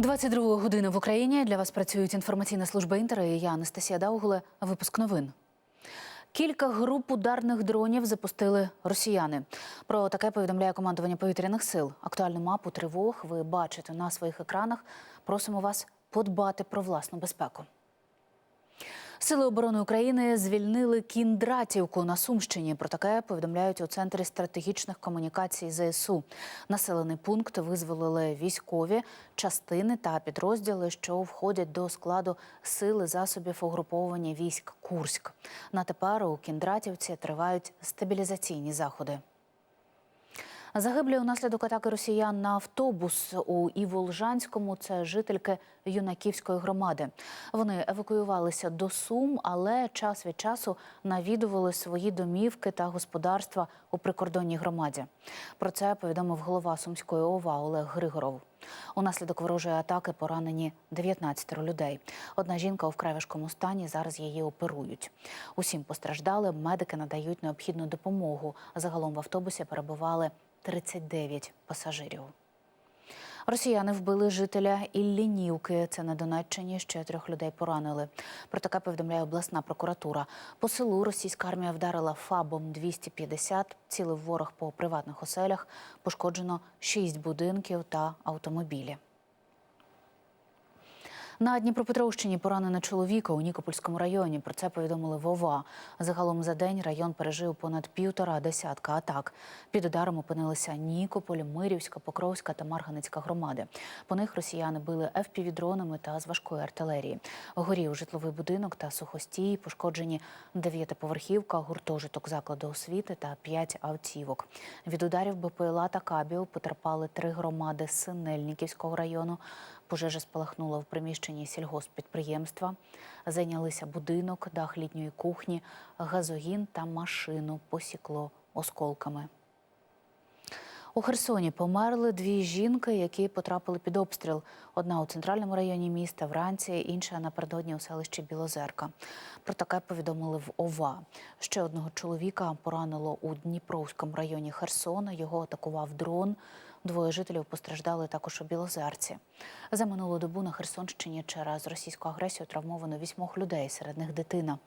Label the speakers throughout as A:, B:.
A: 22 година в Україні. Для вас працюють інформаційна служба Інтера і я Анастасія Даугуле. Випуск новин. Кілька груп ударних дронів запустили росіяни. Про таке повідомляє командування повітряних сил. Актуальну мапу тривог ви бачите на своїх екранах. Просимо вас подбати про власну безпеку. Сили оборони України звільнили Кіндратівку на Сумщині. Про таке повідомляють у центрі стратегічних комунікацій ЗСУ. Населений пункт визволили військові частини та підрозділи, що входять до складу сили засобів угруповування військ Курськ. На тепер у Кіндратівці тривають стабілізаційні заходи. Загиблі унаслідок атаки росіян на автобус у Іволжанському. Це жительки юнаківської громади. Вони евакуювалися до Сум, але час від часу навідували свої домівки та господарства у прикордонній громаді. Про це повідомив голова Сумської ОВА Олег Григоров. Унаслідок ворожої атаки поранені 19 людей. Одна жінка у вкрай важкому стані. Зараз її оперують. Усім постраждалим медики надають необхідну допомогу. Загалом в автобусі перебували 39 пасажирів. Росіяни вбили жителя Іллінівки. Це на Донеччині. Ще трьох людей поранили. Про таке повідомляє обласна прокуратура. По селу російська армія вдарила ФАБом 250, цілив ворог по приватних оселях. Пошкоджено шість будинків та автомобілі. На Дніпропетровщині поранено чоловіка у Нікопольському районі. Про це повідомили ВОВА. Загалом за день район пережив понад півтора десятка атак. Під ударом опинилися Нікополь, Мирівська, Покровська та Марганецька громади. По них росіяни били ФПВ-дронами та з важкої артилерії. Горів житловий будинок та сухостій, пошкоджені дев'ятиповерхівка, гуртожиток закладу освіти та п'ять автівок. Від ударів БПЛА та кабів потерпали три громади Синельниківського району. Пожежа спалахнула в приміщенні сільгосппідприємства. Зайнялися будинок, дах літньої кухні, газогін та машину посікло осколками. У Херсоні померли дві жінки, які потрапили під обстріл. Одна у центральному районі міста вранці, інша напередодні у селищі Білозерка. Про таке повідомили в ОВА. Ще одного чоловіка поранило у Дніпровському районі Херсона. Його атакував дрон. Двоє жителів постраждали також у Білозерці. За минулу добу на Херсонщині через російську агресію травмовано вісьмох людей, серед них дитина.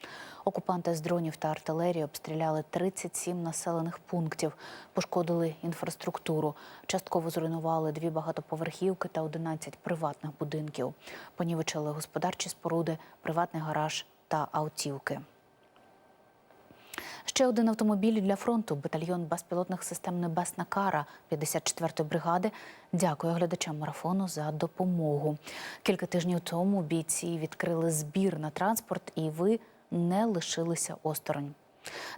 A: Окупанти з дронів та артилерії обстріляли 37 населених пунктів, пошкодили інфраструктуру, частково зруйнували дві багатоповерхівки та 11 приватних будинків. Понівечили господарчі споруди, приватний гараж та автівки. Ще один автомобіль для фронту, батальйон безпілотних систем Небесна Кара 54-ї бригади. Дякую глядачам марафону за допомогу. Кілька тижнів тому бійці відкрили збір на транспорт, і ви не лишилися осторонь.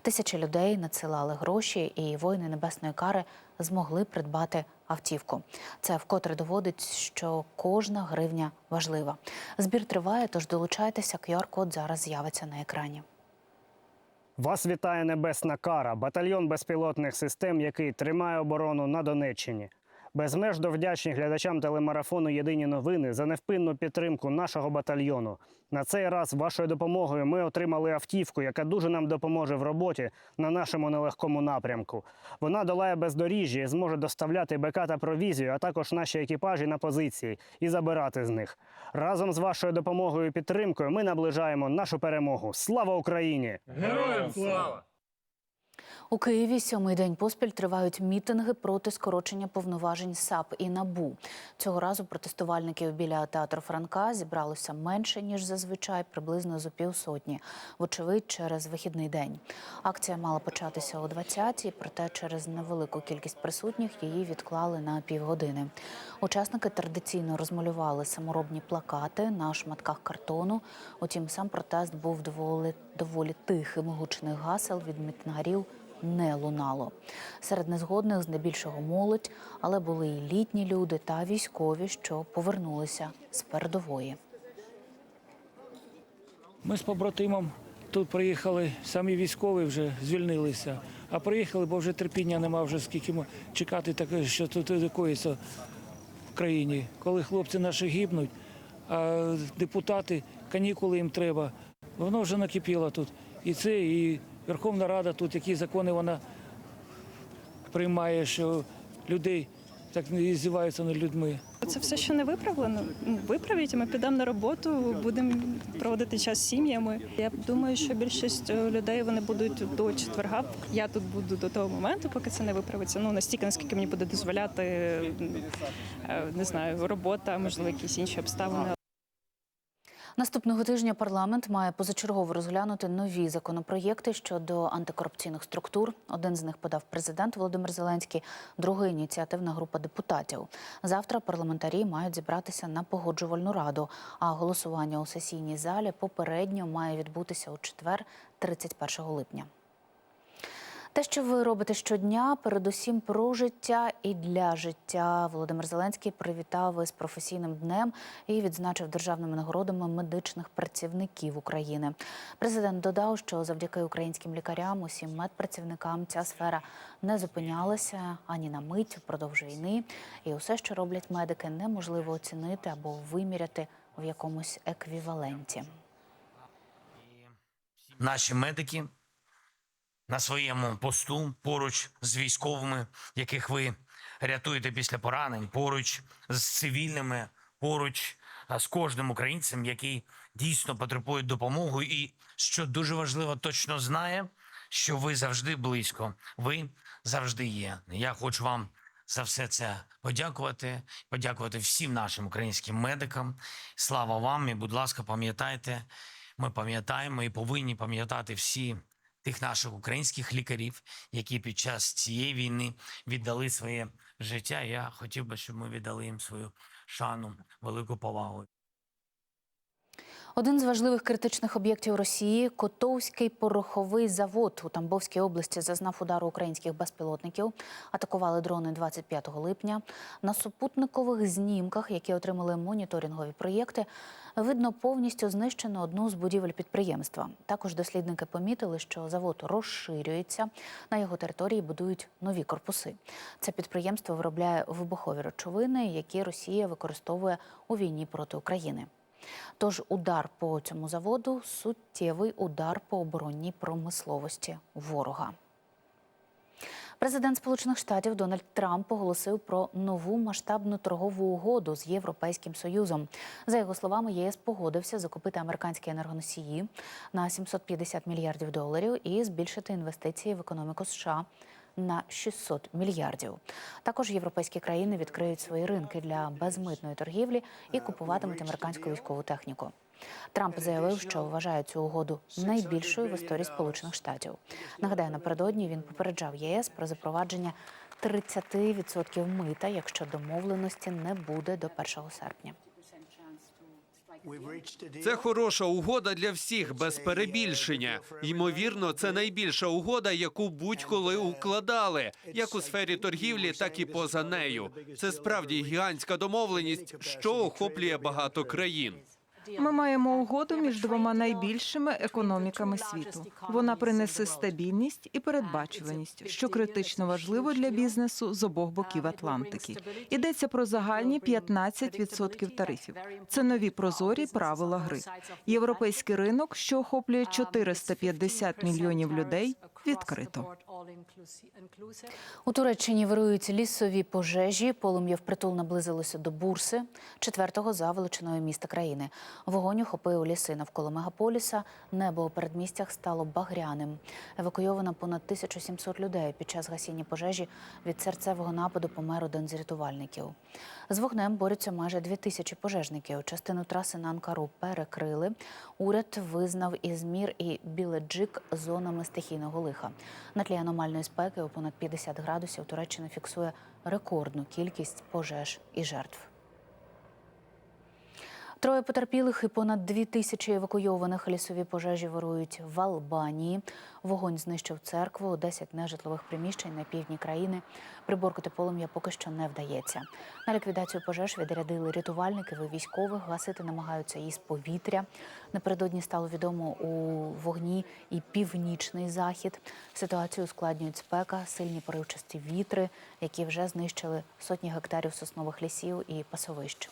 A: Тисячі людей надсилали гроші, і воїни Небесної Кари змогли придбати автівку. Це вкотре доводить, що кожна гривня важлива. Збір триває, тож долучайтеся. QR-код зараз з'явиться на екрані.
B: Вас вітає Небесна Кара, батальйон безпілотних систем, який тримає оборону на Донеччині. Безмежно вдячні глядачам телемарафону Єдині новини за невпинну підтримку нашого батальйону. На цей раз вашою допомогою ми отримали автівку, яка дуже нам допоможе в роботі на нашому нелегкому напрямку. Вона долає бездоріжжя і зможе доставляти БК та провізію, а також наші екіпажі на позиції і забирати з них. Разом з вашою допомогою і підтримкою ми наближаємо нашу перемогу. Слава Україні!
C: Героям слава!
A: У Києві сьомий день поспіль тривають мітинги проти скорочення повноважень САП і НАБУ. Цього разу протестувальників біля театру Франка зібралося менше ніж зазвичай, приблизно зо півсотні. Вочевидь, через вихідний день. Акція мала початися о 20-й, проте через невелику кількість присутніх її відклали на півгодини. Учасники традиційно розмалювали саморобні плакати на шматках картону. Утім, сам протест був доволі доволі тихим. Гучних гасел від мітингарів не лунало. Серед незгодних здебільшого молодь, але були і літні люди та військові, що повернулися з передової.
D: Ми з побратимом тут приїхали, самі військові вже звільнилися. А приїхали, бо вже терпіння нема, вже скільки чекати таке, що тут коїться в країні. Коли хлопці наші гибнуть, а депутати, канікули їм треба. Воно вже накипіло тут. І це, і Верховна Рада тут, які закони вона приймає, що людей так не здіваються над людьми.
C: Це все, що не виправлено. ну, Виправіть, ми підемо на роботу, будемо проводити час з сім'ями. Я думаю, що більшість е, людей вони будуть до четверга. Я тут буду до того моменту, поки це не виправиться. Ну настільки, наскільки мені буде дозволяти е, не знаю, робота, можливо, якісь інші обставини.
A: Наступного тижня парламент має позачергово розглянути нові законопроєкти щодо антикорупційних структур. Один з них подав президент Володимир Зеленський, другий ініціативна група депутатів. Завтра парламентарі мають зібратися на погоджувальну раду. А голосування у сесійній залі попередньо має відбутися у четвер, 31 липня. Те, що ви робите щодня, передусім про життя і для життя. Володимир Зеленський привітав із професійним днем і відзначив державними нагородами медичних працівників України. Президент додав, що завдяки українським лікарям, усім медпрацівникам ця сфера не зупинялася ані на мить впродовж війни. І усе, що роблять медики, неможливо оцінити або виміряти в якомусь еквіваленті.
E: наші медики на своєму посту поруч з військовими, яких ви рятуєте після поранень, поруч з цивільними, поруч з кожним українцем, який дійсно потребує допомоги, і що дуже важливо, точно знає, що ви завжди близько, ви завжди є. Я хочу вам за все це подякувати, подякувати всім нашим українським медикам. Слава вам і, будь ласка, пам'ятайте, ми пам'ятаємо і повинні пам'ятати всі тих наших українських лікарів, які під час цієї війни віддали своє життя. Я хотів би, щоб ми віддали їм свою шану, велику повагу.
A: Один з важливих критичних об'єктів Росії Котовський пороховий завод у Тамбовській області зазнав удару українських безпілотників. Атакували дрони 25 липня. На супутникових знімках, які отримали моніторингові проєкти, видно повністю знищено одну з будівель підприємства. Також дослідники помітили, що завод розширюється. На його території будують нові корпуси. Це підприємство виробляє вибухові речовини, які Росія використовує у війні проти України. Тож удар по цьому заводу суттєвий удар по оборонній промисловості ворога. Президент Сполучених Штатів Дональд Трамп оголосив про нову масштабну торгову угоду з Європейським Союзом. За його словами, ЄС погодився закупити американські енергоносії на 750 мільярдів доларів і збільшити інвестиції в економіку США на 600 мільярдів. Також європейські країни відкриють свої ринки для безмитної торгівлі і купуватимуть американську військову техніку. Трамп заявив, що вважає цю угоду найбільшою в історії Сполучених Штатів. Нагадаю, напередодні він попереджав ЄС про запровадження 30% мита, якщо домовленості не буде до 1 серпня.
F: Це хороша угода для всіх без перебільшення. Ймовірно, це найбільша угода, яку будь-коли укладали, як у сфері торгівлі, так і поза нею. Це справді гігантська домовленість, що охоплює багато країн.
G: Ми маємо угоду між двома найбільшими економіками світу. Вона принесе стабільність і передбачуваність, що критично важливо для бізнесу з обох боків Атлантики. Йдеться про загальні 15% тарифів. Це нові прозорі правила гри. Європейський ринок, що охоплює 450 мільйонів людей, відкрито.
A: У Туреччині вирують лісові пожежі. Полум'я впритул наблизилося до бурси, четвертого за величиною міста країни. Вогонь охопив ліси навколо мегаполіса. Небо у передмістях стало багряним. Евакуйовано понад 1700 людей. Під час гасіння пожежі від серцевого нападу помер один з рятувальників. З вогнем борються майже 2000 пожежників. Частину траси на Анкару перекрили. Уряд визнав Ізмір і Біледжик зонами стихійного лиха. На тлі аномальної спеки у понад 50 градусів Туреччина фіксує рекордну кількість пожеж і жертв. Троє потерпілих і понад дві тисячі евакуйованих лісові пожежі вирують в Албанії. Вогонь знищив церкву, 10 нежитлових приміщень на півдні країни. Приборкати полум'я поки що не вдається. На ліквідацію пожеж відрядили рятувальників і військових. Гасити намагаються із повітря. Напередодні стало відомо у вогні і північний захід. Ситуацію ускладнюють спека, сильні поривчасті вітри, які вже знищили сотні гектарів соснових лісів і пасовищ.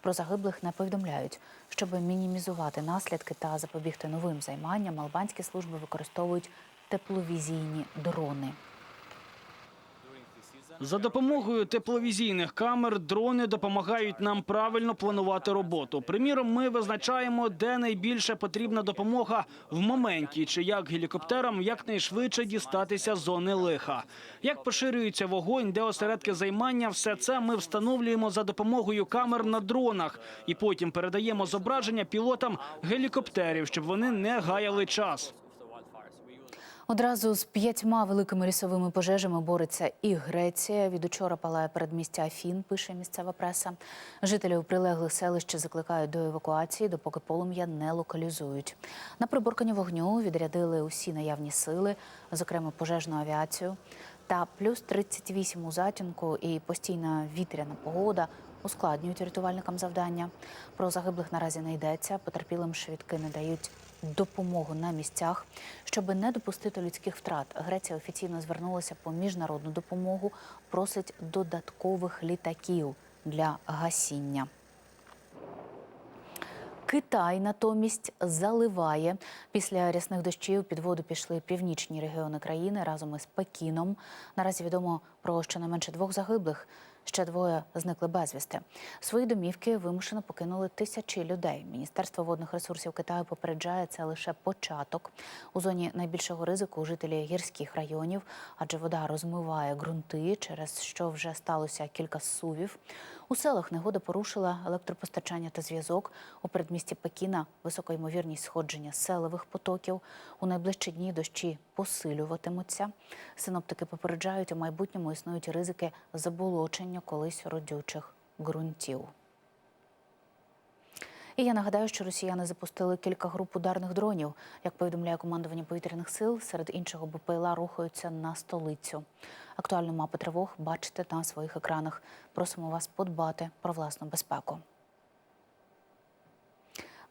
A: Про загиблих не повідомляють. Щоб мінімізувати наслідки та запобігти новим займанням, албанські служби використовують тепловізійні дрони.
H: За допомогою тепловізійних камер дрони допомагають нам правильно планувати роботу. Приміром, ми визначаємо, де найбільше потрібна допомога в моменті, чи як гелікоптерам якнайшвидше дістатися з зони лиха. Як поширюється вогонь, де осередки займання, все це ми встановлюємо за допомогою камер на дронах і потім передаємо зображення пілотам гелікоптерів, щоб вони не гаяли час.
A: Одразу з п'ятьма великими лісовими пожежами бореться і Греція. Від учора палає передмістя Афін, пише місцева преса. Жителів прилеглих селищ закликають до евакуації, допоки полум'я не локалізують. На приборкання вогню відрядили усі наявні сили, зокрема пожежну авіацію. Та плюс 38 у затінку і постійна вітряна погода ускладнюють рятувальникам завдання. Про загиблих наразі не йдеться. Потерпілим швидки не дають допомогу на місцях. Щоб не допустити людських втрат, Греція офіційно звернулася по міжнародну допомогу, просить додаткових літаків для гасіння. Китай натомість заливає. Після рясних дощів під воду пішли північні регіони країни разом із Пекіном. Наразі відомо про щонайменше двох загиблих. Ще двоє зникли безвісти. Свої домівки вимушено покинули тисячі людей. Міністерство водних ресурсів Китаю попереджає це лише початок. У зоні найбільшого ризику жителі гірських районів, адже вода розмиває ґрунти, через що вже сталося кілька сувів. У селах негода порушила електропостачання та зв'язок. У передмісті Пекіна висока ймовірність сходження селевих потоків. У найближчі дні дощі посилюватимуться. Синоптики попереджають, у майбутньому існують ризики заболочення колись родючих ґрунтів. І я нагадаю, що росіяни запустили кілька груп ударних дронів. Як повідомляє командування повітряних сил, серед іншого БПЛА рухаються на столицю. Актуальну мапу тривог бачите на своїх екранах. Просимо вас подбати про власну безпеку.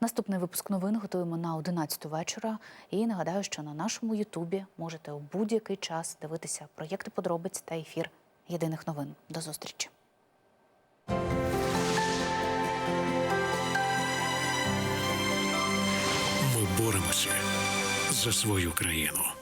A: Наступний випуск новин готуємо на 11 вечора. І нагадаю, що на нашому Ютубі можете у будь-який час дивитися проєкти подробиць та ефір єдиних новин. До зустрічі.
I: Боремося за свою країну.